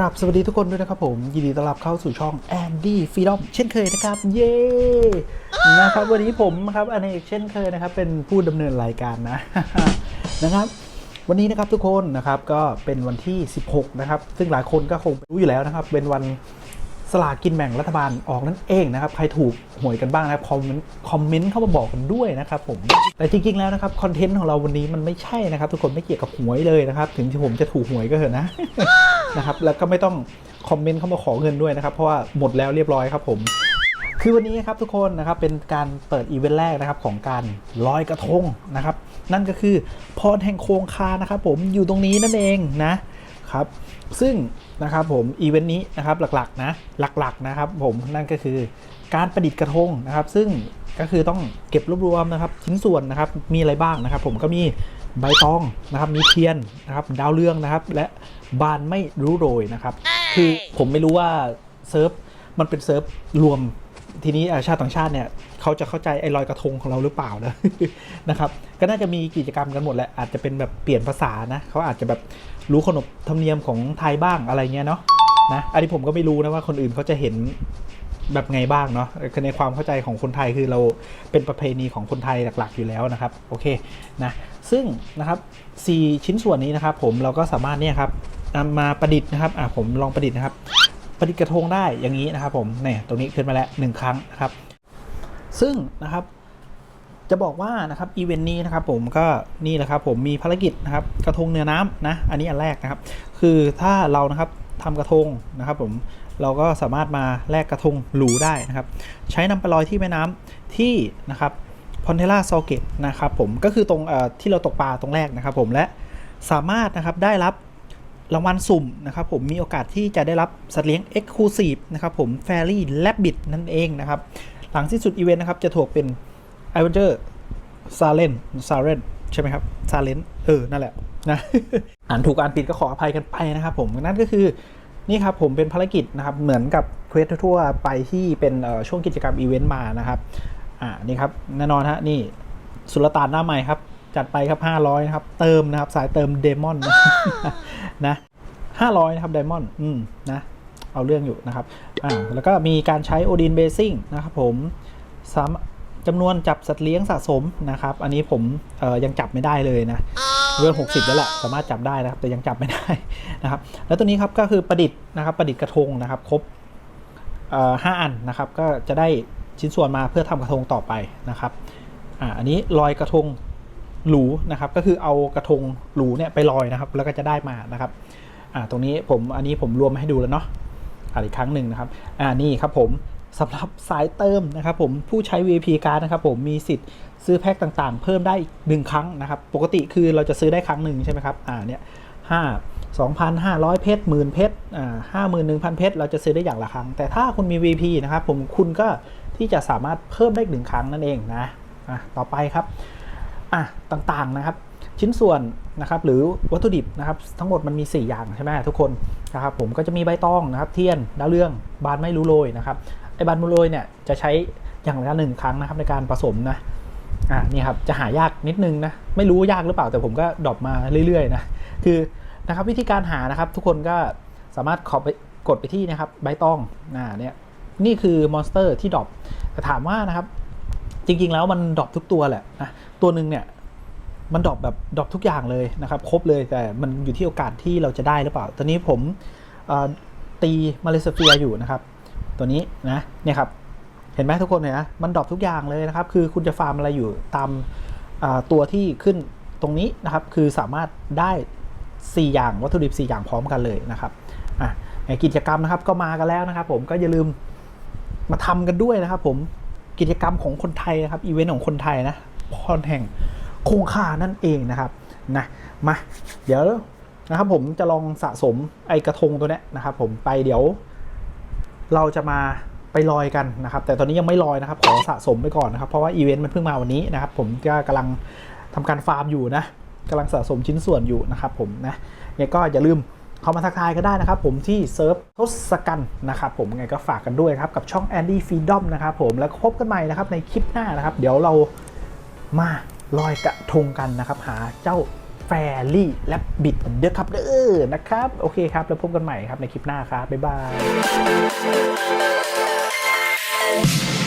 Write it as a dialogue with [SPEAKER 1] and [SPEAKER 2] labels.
[SPEAKER 1] ราบสวัสดีทุกคนด้วยนะครับผม ยินดีต้อนรับเข้าสู่ช่องแอนดี้ฟีดอมเช่นเคยนะครับ เย้นะครับวันนี้ผมนะครับอันเอกเช่นเคยนะครับ เป็นผู้ดำเนินรายการนะนะครับ วันนี้นะครับทุกคนนะครับก็เป็นวันที่ 16 นะครับ ซึ่งหลายคนก็คงรู้อยู่แล้วนะครับ เป็นวันสลากกินแบ่งรัฐบาลออกนั่นเองนะครับ ใครถูกหวยกันบ้างนะครับคอมเมนต์คอมเมนต์เข้ามาบอกกันด้วยนะครับผมแต่จริง ๆ แล้วนะครับคอนเทนต์ของเราวันนี้มันไม่ใช่นะครับ ทุกคนไม่เกี่ยวกับหวยเลยนะครับ ถึงที่ผมจะถูกหวยก็เถอะนะ นะครับแล้วก็ไม่ต้องคอมเมนต์เข้ามาขอเงินด้วยนะครับ เพราะว่าหมดแล้วเรียบร้อยครับผม คือวันนี้ครับทุกคนนะครับเป็นการเปิดอีเวนต์แรกนะครับของการลอยกระทงนะครับ นั่นก็คือพรแห่งโคงคานะครับผมอยู่ตรงนี้นั่นเองนะครับ ซึ่งนะครับผมอีเวนต์นี้นะครับหลักๆนะหลักๆนะครับผมนั่นก็คือการประดิษฐ์กระทงนะครับ ซึ่งก็คือต้องเก็บรวบรวมนะครับชิ้นส่วนนะครับมีอะไรบ้างนะครับ ผมก็มี ใบตองนะครับมีเทียนนะครับดาวเรืองนะครับ และบานไม่รู้โรยนะครับ คือผมไม่รู้ว่าเซิร์ฟมันเป็นเซิร์ฟรวมทีนี้อ่าชาติต่างชาติเนี่ยเขาจะเข้าใจไอ้ลอยกระทงของเราหรือเปล่านะนะครับก็น่าจะมีกิจกรรมกันหมดแหละอาจจะเป็นแบบเปลี่ยนภาษานะเขาอาจจะแบบรู้ขนบธรรมเนียมของไทยบ้างอะไรเงี้ยเนาะนะอันนี้ผมก็ไม่รู้นะว่าคนอื่นเขาจะเห็น แบบไงบ้างเนาะคือในความเข้าใจของคนไทยคือเราเป็นประเพณีของคนไทยหลัก ๆ อยู่แล้วนะครับโอเคนะซึ่งนะครับสี่ชิ้นส่วนนี้นะครับ ผมเราก็สามารถเนี่ยครับนำมาประดิษฐ์นะครับอ่าผมลองประดิษฐ์นะครับ ประดิษฐ์กระทงได้อย่างนี้นะครับ ผมเนี่ยตรงนี้ขึ้นมาแล้วหนึ่งครั้งนะครับ ซึ่งนะครับ จะบอกว่านะครับอีเวนต์นี้นะครับผมก็นี่แหละครับผมมีภารกิจนะครับกระทงเนื้อน้ำนะอันนี้อันแรกนะครับคือถ้าเรานะครับทำกระทงนะครับผมเราก็สามารถมาแลกกระทงหรูได้นะครับ ใช้นำไปลอยที่แม่น้ำที่นะครับพอนเทล่าซอเกตนะครับผมก็คือตรงที่เราตกปลาตรงแรกนะครับผมและสามารถนะครับได้รับรางวัลสุ่มนะครับผมมีโอกาสที่จะได้รับสัตว์เลี้ยง Exclusive นะครับผม Fairy Rabbit นั่นเองนะครับ หลังที่สุดอีเวนต์นะครับจะถูกเป็น a v e n g e r s a l e n s a l e n ใช่ไหมครับ s a l e n เออ นั่นแหละนะอ่านถูกอ่านผิดก็ขออภัยกันไปนะครับผมนั่นก็คือนี่ครับผมเป็นภารกิจนะครับเหมือนกับเควสทั่วไปที่เป็นช่วงกิจกรรมอีเวนต์มานะครับอ่านี่ครับแน่นอนฮะนี่สุลต่านหน้าใหม่ครับ จัดไปครับ 500นะครับเติมนะครับสายเติมเดมอนนะนะ500นะครับไดมอนด์อืมนะเอาเรื่องอยู่นะครับอ่าแล้วก็มีการใช้โอดินเบซิ่งนะครับผมสาม จำนวนจับสัตว์เลี้ยงสะสมนะครับ อันนี้ผมเอ่อยังจับไม่ได้เลยนะเรื่อง60 แล้วแหละสามารถจับได้นะครับ แต่ยังจับไม่ได้นะครับ แล้วตัวนี้ครับก็คือประดิษฐ์นะครับ ประดิษฐ์กระทงนะครับ ครบเอ่อห้าอันนะครับ ก็จะได้ชิ้นส่วนมาเพื่อทำกระทงต่อไปนะครับอ่าอันนี้ลอยกระทงหรูนะครับ ก็คือเอากระทงหรูเนี่ยไปลอยนะครับ แล้วก็จะได้มานะครับอ่าตรงนี้ผมอันนี้ผมรวมมาให้ดูแล้วเนาะอ่าอีกครั้งหนึ่งนะครับอ่านี่ครับผม สำหรับสายเติมนะครับผมผู้ใช้ VIP การ์ดนะครับผมมีสิทธิ์ซื้อแพ็คต่างๆ เพิ่มได้อีกหนึ่งครั้งนะครับ ปกติคือเราจะซื้อได้ครั้งหนึ่งใช่ไหมครับอ่าเนี่ยห้าสองพันห้าร้อยเพชรหมื่นเพชรอ่าห้าหมื่นหนึ่งพันเพชรเราจะซื้อได้อย่างละครั้ง แต่ถ้าคุณมี VIP นะครับผมคุณก็ที่จะสามารถเพิ่มได้อีกหนึ่งครั้งนั่นเองนะอะต่อไปครับอะต่างๆนะครับ ชิ้นส่วนนะครับหรือวัตถุดิบนะครับทั้งหมดมันมี 4 อย่างใช่ไหมทุกคนนะครับผมก็จะมีใบตองนะครับเทียนดาวเรื่องบานไม่รู้โรยนะครับ ไอ้บานมูโรยเนี่ยจะใช้อย่างละหนึ่งครั้งนะครับในการผสมนะอ่านี่ครับจะหายากนิดนึงนะไม่รู้ยากหรือเปล่าแต่ผมก็ดรอปมาเรื่อยๆนะคือนะครับวิธีการหานะครับทุกคนก็สามารถขอไปกดไปที่นะครับใบตองอ่าเนี่ยนี่คือมอนสเตอร์ที่ดรอปแต่ถามว่านะครับ จริงๆแล้วมันดรอปทุกตัวแหละนะตัวหนึ่งเนี่ยมันดรอปแบบดรอปทุกอย่างเลยนะครับครบเลยแต่มันอยู่ที่โอกาสที่เราจะได้หรือเปล่า ตอนนี้ผมเอ่อตีมาเลเซียอยู่นะครับ ตัวนี้นะเนี่ยครับเห็นไหมทุกคนเนี่ยนะมันดรอปทุกอย่างเลยนะครับ คือคุณจะฟาร์มอะไรอยู่ตามตัวที่ขึ้นตรงนี้นะครับ คือสามารถได้ 4 อย่างวัตถุดิบ 4 อย่างพร้อมกันเลยนะครับอะกิจกรรมนะครับก็มากันแล้วนะครับ ผมก็อย่าลืมมาทำกันด้วยนะครับ ผมกิจกรรมของคนไทยนะครับอีเวนต์ของคนไทยนะพรแห่งคงคานั่นเองนะครับนะมาเดี๋ยวนะครับผมจะลองสะสมไอกระทงตัวเนี้ยนะครับ ผมไปเดี๋ยว เราจะมาไปลอยกันนะครับ แต่ตอนนี้ยังไม่ลอยนะครับ ขอสะสมไปก่อนนะครับ เพราะว่าอีเวนต์มันเพิ่งมาวันนี้นะครับ ผมก็กำลังทำการฟาร์มอยู่นะกำลังสะสมชิ้นส่วนอยู่นะครับผมนะเนี่ยก็อย่าลืมเข้ามาทักทายกันได้นะครับผมที่เซิร์ฟทศกัณฐ์นะครับผมไงก็ฝากกันด้วยครับ กับช่อง Andy Freedom นะครับผมแล้วพบกันใหม่นะครับในคลิปหน้านะครับ เดี๋ยวเรามาลอยกระทงกันนะครับ หาเจ้า แฟรี่และบิดเด้อครับเด้อนะครับ โอเคครับ แล้วพบกันใหม่ครับในคลิปหน้าครับ บ๊ายบาย